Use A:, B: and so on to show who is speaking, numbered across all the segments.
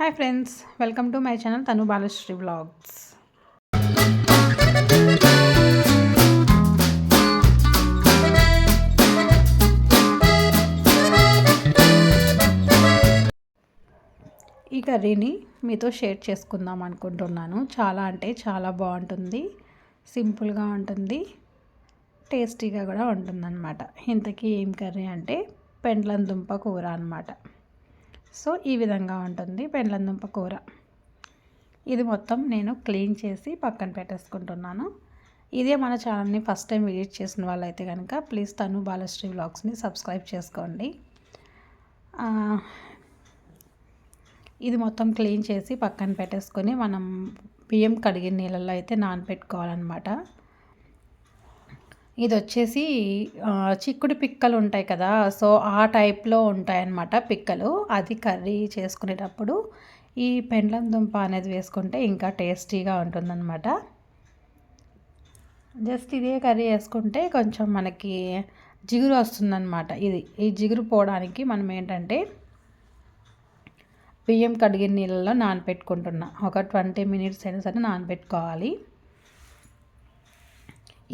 A: Hi friends welcome to my channel తను Balasri blogs ఈ కర్రీని మీతో షేర్ చేసుకుందాం అనుకుంటున్నాను. చాలా అంటే చాలా బాగుంటుంది సింపుల్గా ఉంటుంది టేస్టీగా కూడా ఉంటుందన్నమాట. ఇంతకీ ఏం కర్రీ అంటే పెండ్లం దుంప కూర అనమాట సో ఈ విధంగా ఉంటుంది దుంప కూర. ఇది మొత్తం నేను క్లీన్ చేసి పక్కన పెట్టేసుకుంటున్నాను. ఇదే మన ఛానల్ని ఫస్ట్ టైం విజిట్ చేసిన వాళ్ళైతే కనుక ప్లీజ్ తను బాలశ్రీ వ్లాగ్స్ని సబ్స్క్రైబ్ చేసుకోండి. ఇది మొత్తం క్లీన్ చేసి పక్కన పెట్టేసుకొని మనం బియ్యం కడిగిన నీళ్ళల్లో అయితే నానబెట్టుకోవాలన్నమాట. ఇది వచ్చేసి చిక్కుడు పిక్కలు ఉంటాయి కదా సో ఆ టైప్లో ఉంటాయన్నమాట పిక్కలు. అది కర్రీ చేసుకునేటప్పుడు ఈ పెండ్లం దుంప అనేది వేసుకుంటే ఇంకా టేస్టీగా ఉంటుందన్నమాట. జస్ట్ ఇదే కర్రీ వేసుకుంటే కొంచెం మనకి జిగురు వస్తుందన్నమాట ఇది. ఈ జిగురు పోవడానికి మనం ఏంటంటే బియ్యం కడిగిన నీళ్ళలో నానబెట్టుకుంటున్నా ఒక ట్వంటీ మినిట్స్ అయినా సరే నానబెట్టుకోవాలి.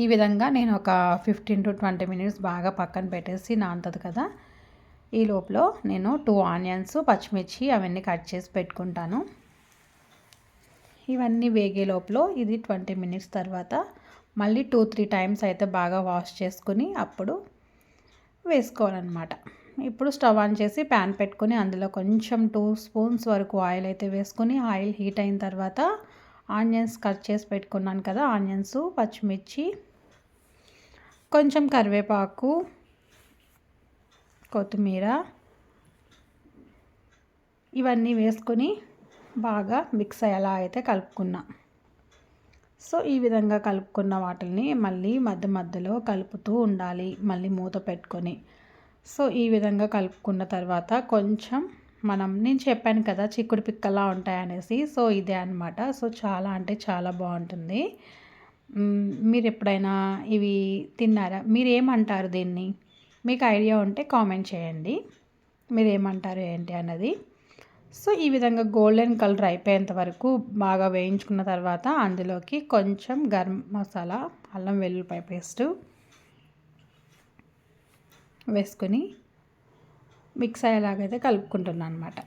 A: ఈ విధంగా నేను ఒక ఫిఫ్టీన్ టు ట్వంటీ మినిట్స్ బాగా పక్కన పెట్టేసి నానుతుంది కదా. ఈ లోపల నేను టూ ఆనియన్స్ పచ్చిమిర్చి అవన్నీ కట్ చేసి పెట్టుకుంటాను. ఇవన్నీ వేగే లోపల ఇది ట్వంటీ మినిట్స్ తర్వాత మళ్ళీ టూ త్రీ టైమ్స్ అయితే బాగా వాష్ చేసుకుని అప్పుడు వేసుకోవాలన్నమాట. ఇప్పుడు స్టవ్ ఆన్ చేసి ప్యాన్ పెట్టుకొని అందులో కొంచెం టూ స్పూన్స్ వరకు ఆయిల్ అయితే వేసుకుని ఆయిల్ హీట్ అయిన తర్వాత ఆనియన్స్ కట్ చేసి పెట్టుకున్నాను కదా. ఆనియన్స్ పచ్చిమిర్చి కొంచెం కరివేపాకు కొత్తిమీర ఇవన్నీ వేసుకొని బాగా మిక్స్ అయ్యేలా అయితే కలుపుకున్నా. సో ఈ విధంగా కలుపుకున్న వాటిని మళ్ళీ మధ్య మధ్యలో కలుపుతూ ఉండాలి మళ్ళీ మూత పెట్టుకొని. సో ఈ విధంగా కలుపుకున్న తర్వాత కొంచెం మనం నేను చెప్పాను కదా చిక్కుడు పిక్కలా ఉంటాయనేసి సో ఇదే అనమాట సో చాలా అంటే చాలా బాగుంటుంది. మీరు ఎప్పుడైనా ఇవి తిన్నారా? మీరు ఏమంటారు దీన్ని? మీకు ఐడియా ఉంటే కామెంట్ చేయండి. మీరు ఏమంటారు ఏంటి అన్నది. సో ఈ విధంగా గోల్డెన్ కలర్ అయిపోయేంత వరకు బాగా వేయించుకున్న తర్వాత అందులోకి కొంచెం గరం మసాలా అల్లం వెల్లుల్లిపాయ పేస్ట్ వేసుకొని మిక్స్ అయ్యేలాగైతే కలుపుకుంటున్నాను అనమాట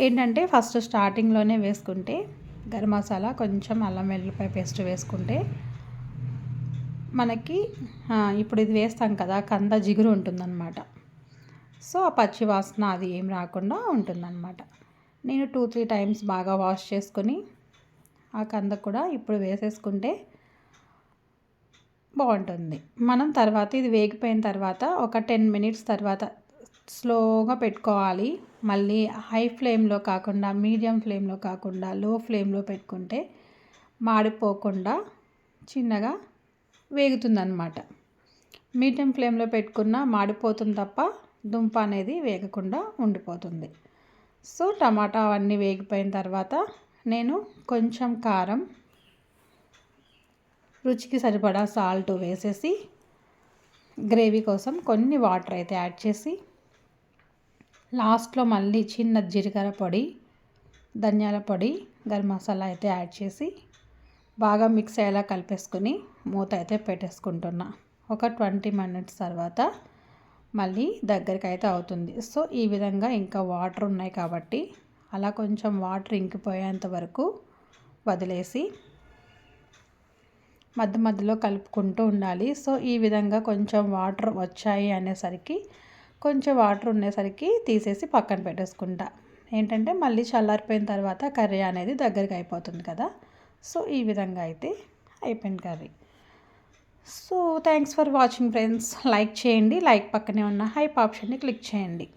A: ఏంటంటే ఫస్ట్ స్టార్టింగ్లోనే వేసుకుంటే గరం మసాలా కొంచెం అల్లం వెల్లుల్లిపాయ పేస్ట్ వేసుకుంటే మనకి ఇప్పుడు ఇది వేస్తాం కదా కంద జిగురు ఉంటుందన్నమాట. సో ఆ పచ్చి వాసన అది ఏం రాకుండా ఉంటుందన్నమాట. నేను టూ త్రీ టైమ్స్ బాగా వాష్ చేసుకొని ఆ కంద కూడా ఇప్పుడు వేసేసుకుంటే బాగుంటుంది. మనం తర్వాత ఇది వేగిపోయిన తర్వాత ఒక టెన్ మినిట్స్ తర్వాత స్లోగా పెట్టుకోవాలి. మళ్ళీ హై ఫ్లేమ్లో కాకుండా మీడియం ఫ్లేమ్లో కాకుండా లో ఫ్లేమ్లో పెట్టుకుంటే మాడిపోకుండా చిన్నగా వేగుతుందన్నమాట. మీడియం ఫ్లేమ్లో పెట్టుకున్న మాడిపోతుంది తప్ప దుంప అనేది వేగకుండా ఉండిపోతుంది. సో టమాటా అవన్నీ వేగిపోయిన తర్వాత నేను కొంచెం కారం రుచికి సరిపడా సాల్ట్ వేసేసి గ్రేవీ కోసం కొన్ని వాటర్ అయితే యాడ్ చేసి లాస్ట్లో మళ్ళీ చిన్న జీలకర్ర పొడి ధనియాల పొడి గరం మసాలా అయితే యాడ్ చేసి బాగా మిక్స్ అయ్యేలా కలిపేసుకుని మూత అయితే పెట్టేసుకుంటున్నా. ఒక ట్వంటీ మినిట్స్ తర్వాత మళ్ళీ దగ్గరికి అయితే అవుతుంది. సో ఈ విధంగా ఇంకా వాటర్ ఉన్నాయి కాబట్టి అలా కొంచెం వాటర్ ఇంకిపోయేంత వరకు వదిలేసి మధ్య మధ్యలో కలుపుకుంటూ ఉండాలి. సో ఈ విధంగా కొంచెం వాటర్ వచ్చాయి అనేసరికి కొంచెం వాటర్ ఉండేసరికి తీసేసి పక్కన పెట్టేసుకుంటా. ఏంటంటే మళ్ళీ చల్లారిపోయిన తర్వాత కర్రీ అనేది దగ్గరికి అయిపోతుంది కదా. సో ఈ విధంగా అయితే అయిపోయింది curry. So thanks for watching friends like చేయండి. లైక్ పక్కనే ఉన్న హైప్ ఆప్షన్ని క్లిక్ చేయండి.